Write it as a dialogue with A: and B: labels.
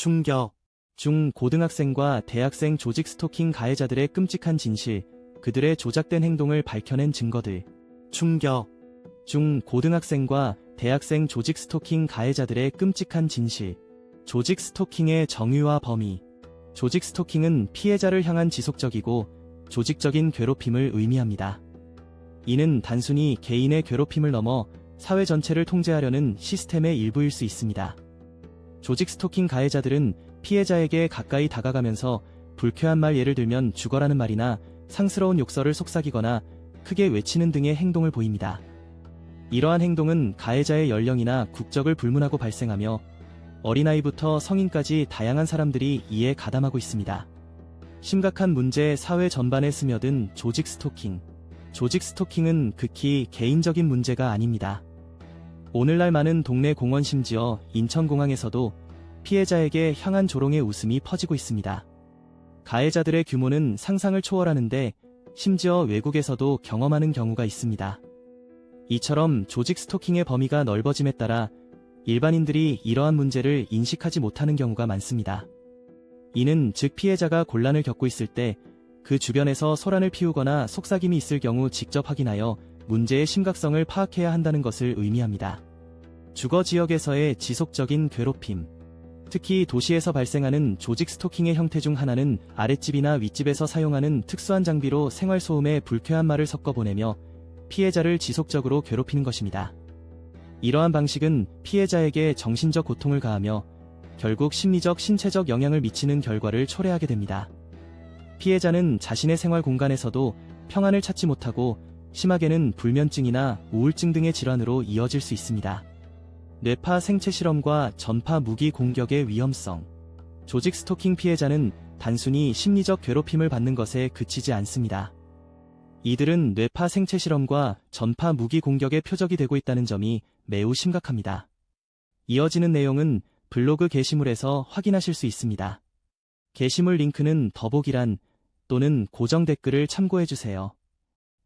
A: 충격. 중 고등학생과 대학생 조직 스토킹 가해자들의 끔찍한 진실, 그들의 조작된 행동을 밝혀낸 증거들. 충격. 중 고등학생과 대학생 조직 스토킹 가해자들의 끔찍한 진실. 조직 스토킹의 정의와 범위. 조직 스토킹은 피해자를 향한 지속적이고 조직적인 괴롭힘을 의미합니다. 이는 단순히 개인의 괴롭힘을 넘어 사회 전체를 통제하려는 시스템의 일부일 수 있습니다. 조직 스토킹 가해자들은 피해자에게 가까이 다가가면서 불쾌한 말 예를 들면 죽어라는 말이나 상스러운 욕설을 속삭이거나 크게 외치는 등의 행동을 보입니다. 이러한 행동은 가해자의 연령이나 국적을 불문하고 발생하며 어린아이부터 성인까지 다양한 사람들이 이에 가담하고 있습니다. 심각한 문제 사회 전반에 스며든 조직 스토킹. 조직 스토킹은 극히 개인적인 문제가 아닙니다. 오늘날 많은 동네 공원 심지어 인천공항에서도 피해자에게 향한 조롱의 웃음이 퍼지고 있습니다. 가해자들의 규모는 상상을 초월하는데 심지어 외국에서도 경험하는 경우가 있습니다. 이처럼 조직 스토킹의 범위가 넓어짐에 따라 일반인들이 이러한 문제를 인식하지 못하는 경우가 많습니다. 이는 즉 피해자가 곤란을 겪고 있을 때 그 주변에서 소란을 피우거나 속삭임이 있을 경우 직접 확인하여 문제의 심각성을 파악해야 한다는 것을 의미합니다. 주거 지역에서의 지속적인 괴롭힘. 특히 도시에서 발생하는 조직 스토킹의 형태 중 하나는 아랫집이나 윗집에서 사용하는 특수한 장비로 생활소음에 불쾌한 말을 섞어 보내며 피해자를 지속적으로 괴롭히는 것입니다. 이러한 방식은 피해자에게 정신적 고통을 가하며 결국 심리적, 신체적 영향을 미치는 결과를 초래하게 됩니다. 피해자는 자신의 생활 공간에서도 평안을 찾지 못하고 심하게는 불면증이나 우울증 등의 질환으로 이어질 수 있습니다. 뇌파 생체 실험과 전파 무기 공격의 위험성. 조직 스토킹 피해자는 단순히 심리적 괴롭힘을 받는 것에 그치지 않습니다. 이들은 뇌파 생체 실험과 전파 무기 공격의 표적이 되고 있다는 점이 매우 심각합니다. 이어지는 내용은 블로그 게시물에서 확인하실 수 있습니다. 게시물 링크는 더보기란 또는 고정 댓글을 참고해주세요.